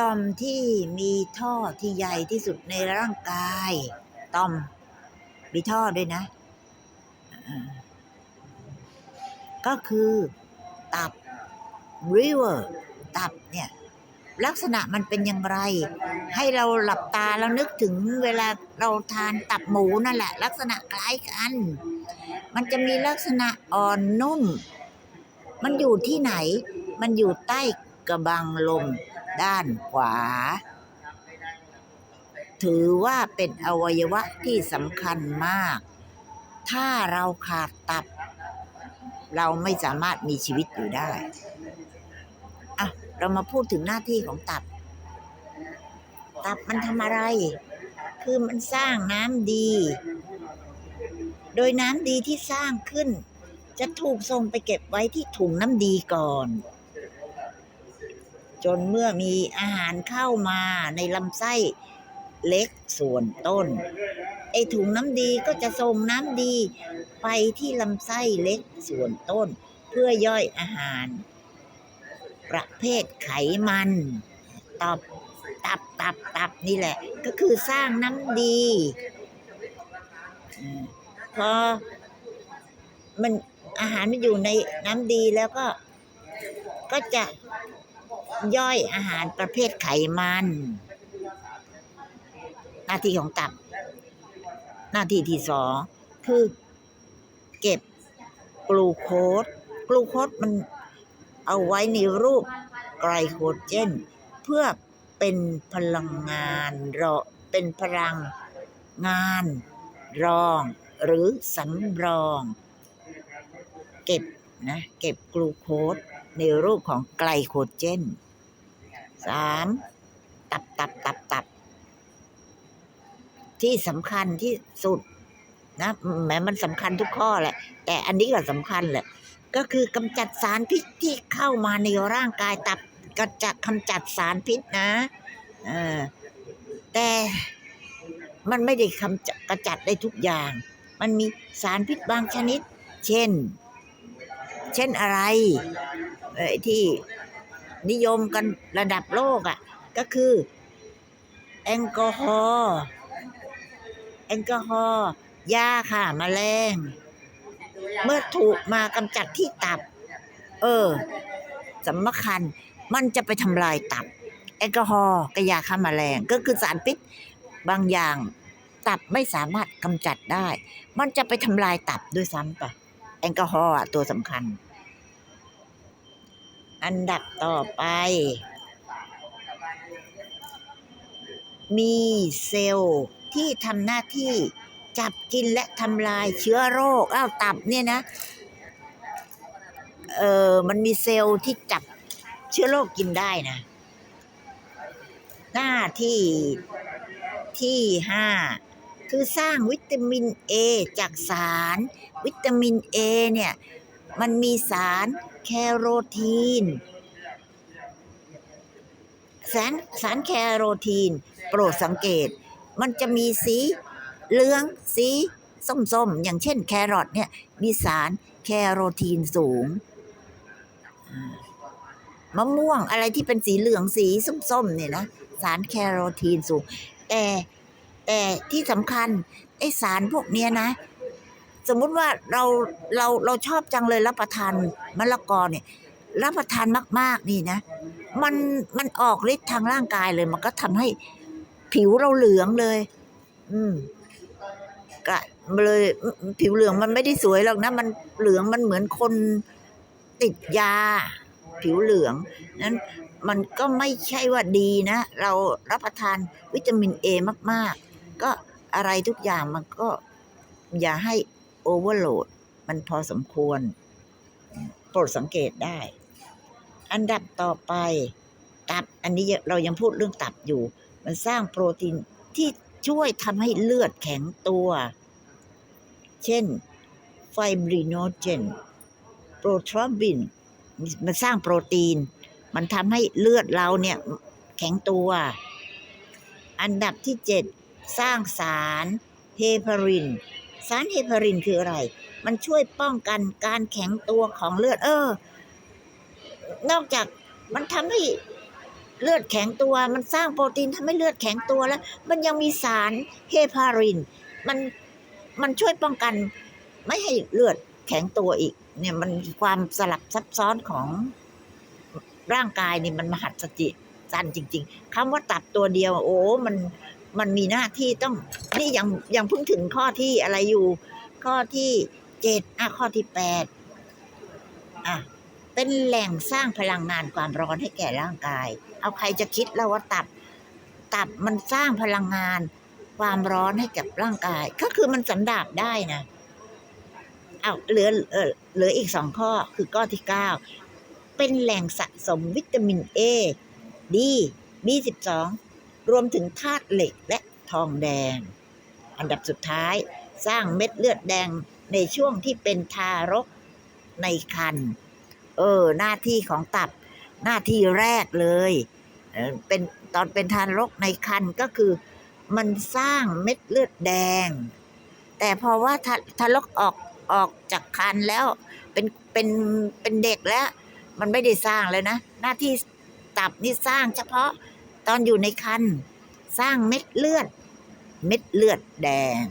ต่อมที่มีท่อที่ใหญ่ที่สุดในร่างกาย ต่อม มีท่อด้วยนะ ก็คือตับ river ตับเนี่ย ลักษณะมันเป็นอย่างไร ให้เราหลับตาแล้วนึกถึงเวลาเราทานตับหมูนั่นแหละ ลักษณะคล้ายกัน มันจะมีลักษณะอ่อนนุ่ม มันอยู่ที่ไหน มันอยู่ใต้กระบังลม ด้านขวา ถือว่าเป็นอวัยวะที่สำคัญมาก ถ้าเราขาดตับ เราไม่สามารถมีชีวิตอยู่ได้อะเรามาพูดถึงหน้าที่ของตับ ตับมันทำอะไร คือมันสร้างน้ำดี โดยน้ำดีที่สร้างขึ้น จะถูกส่งไปเก็บไว้ที่ถุงน้ำดีก่อน จนเมื่อมีอาหารเข้ามาในลำไส้เล็กส่วนต้น ไอถุงน้ำดีก็จะส่งน้ำดี ไปที่ลำไส้เล็กส่วนต้น เพื่อย่อยอาหาร ประเภทไขมันตับตับตับตับนี่แหละ ก็คือสร้างน้ำดีอพอมันอาหารมันอยู่ในน้ำดีแล้วก็ก็จะ ย่อยอาหารประเภทไขมัน หน้าที่ของตับ หน้าที่ที่สองคือเก็บกลูโคสกลูโคสมันเอาไว้ในรูปไกลโคเจน เพื่อเป็นพลังงานรอเป็นพลังงานรองหรือสำรอง เก็บนะเก็บกลูโคสในรูปของไกลโคเจน สามตับตับตับตับ ที่สำคัญที่สุดนะแม้มันสำคัญทุกข้อแหละ แต่อันนี้ก็สำคัญแหละ ก็คือกำจัดสารพิษที่เข้ามาในร่างกายตับก็จะกำจัดสารพิษนะเออแต่มันไม่ได้กำจัดกระจัดได้ทุกอย่าง มันมีสารพิษบางชนิด เช่น เช่นอะไรที่ นิยมกันระดับโลกอะ่ะ ก็คือแอลกอฮอล์แอลกอฮอล์ยาค่ะมแมลง เมื่อถูกมากำจัดที่ตับ เออสำคัญมันจะไปทำลายตับ แอลกอฮอล์กับยาฆ่าแมลง ก็คือสารพิษบางอย่าง ตับไม่สามารถกำจัดได้ มันจะไปทำลายตับด้วยซ้ำปะแอลกอฮอล์ตัวสำคัญ อันดับต่อไป มีเซลล์ที่ทำหน้าที่จับกินและทำลายเชื้อโรคอ้าวตับเนี่ยนะ เออมันมีเซลล์ที่จับเชื้อโรคกินได้นะ หน้าที่ที่ห้าคือสร้างวิตามินเอจากสาร วิตามินเอเนี่ย มันมีสาร แคโรทีน สารสารแคโรทีน โปรดสังเกต มันจะมีสีเหลืองสีส้มๆ อย่างเช่นแครอทเนี่ย มีสารแคโรทีนสูง มะม่วงอะไรที่เป็นสีเหลืองสีส้มๆ เนี่ยนะ สารแคโรทีนสูง แต่แต่ที่สำคัญไอสารพวกเนี้ยนะ สมมุติว่าเราเราเราชอบจังเลยรับประทานมะละกอเนี่ย รับประทานมาก ๆ นี่นะ มันมันออกฤทธิ์ทางร่างกายเลย มันก็ทำให้ผิวเราเหลืองเลย อืมก็เลยผิวเหลืองมันไม่ได้สวยหรอกนะ มันเหลืองมันเหมือนคนติดยา ผิวเหลืองนั้นมันก็ไม่ใช่ว่าดีนะ เรารับประทานวิตามินเอมาก ๆ ก็อะไรทุกอย่างมันก็อย่าให้ โอเวอร์โหลด มันพอสมควร โปรดสังเกตได้ อันดับต่อไป ตับ อันนี้เรายังพูดเรื่องตับอยู่ มันสร้างโปรตีนที่ช่วยทำให้เลือดแข็งตัว เช่น ไฟบริโนเจน โปรทรอบิน มันสร้างโปรตีน มันทำให้เลือดเราเนี่ย แข็งตัว อันดับที่เจ็ดสร้างสารเฮปาริน สารเฮปารินคืออะไร มันช่วยป้องกันการแข็งตัวของเลือด เออ นอกจากมันทำให้เลือดแข็งตัว มันสร้างโปรตีนทำให้เลือดแข็งตัวแล้ว มันยังมีสารเฮพาริน มันมันช่วยป้องกัน ไม่ให้เลือดแข็งตัวอีก เนี่ยมันความสลับซับซ้อนของร่างกายนี่มันมหัศจรรย์จันจริง ๆคำว่าตับตัวเดียว โอ้ มัน มันมีหน้าที่ต้องนี่ยังยังเพิ่งถึงข้อที่อะไรอยู่ ข้อที่เจ็ดอะข้อที่แปดอะเป็นแหล่งสร้างพลังงานความร้อนให้แก่ร่างกาย เอาใครจะคิดแล้วว่าตับ ตับมันสร้างพลังงานความร้อนให้กับร่างกาย ก็คือมันสันดาบได้นะเอาเหลือเออเหลืออีกสองข้อคือข้อที่เก้าเป็นแหล่งสะสมวิตามินเอดีบีสิบสอง รวมถึงธาตุเหล็กและทองแดง อันดับสุดท้ายสร้างเม็ดเลือดแดงในช่วงที่เป็นทารกในครรภ์เออ หน้าที่ของตับหน้าที่แรกเลยเป็นตอนเป็นทารกในครรภ์ก็คือมันสร้างเม็ดเลือดแดง แต่พอว่าทารกออกออกจากครรภ์แล้วเป็นเป็นเป็นเด็กแล้ว มันไม่ได้สร้างเลยนะ หน้าที่ตับนี่สร้างเฉพาะ อนอยู่ในคันสร้างเม็ดเลือด เม็ดเลือดแดง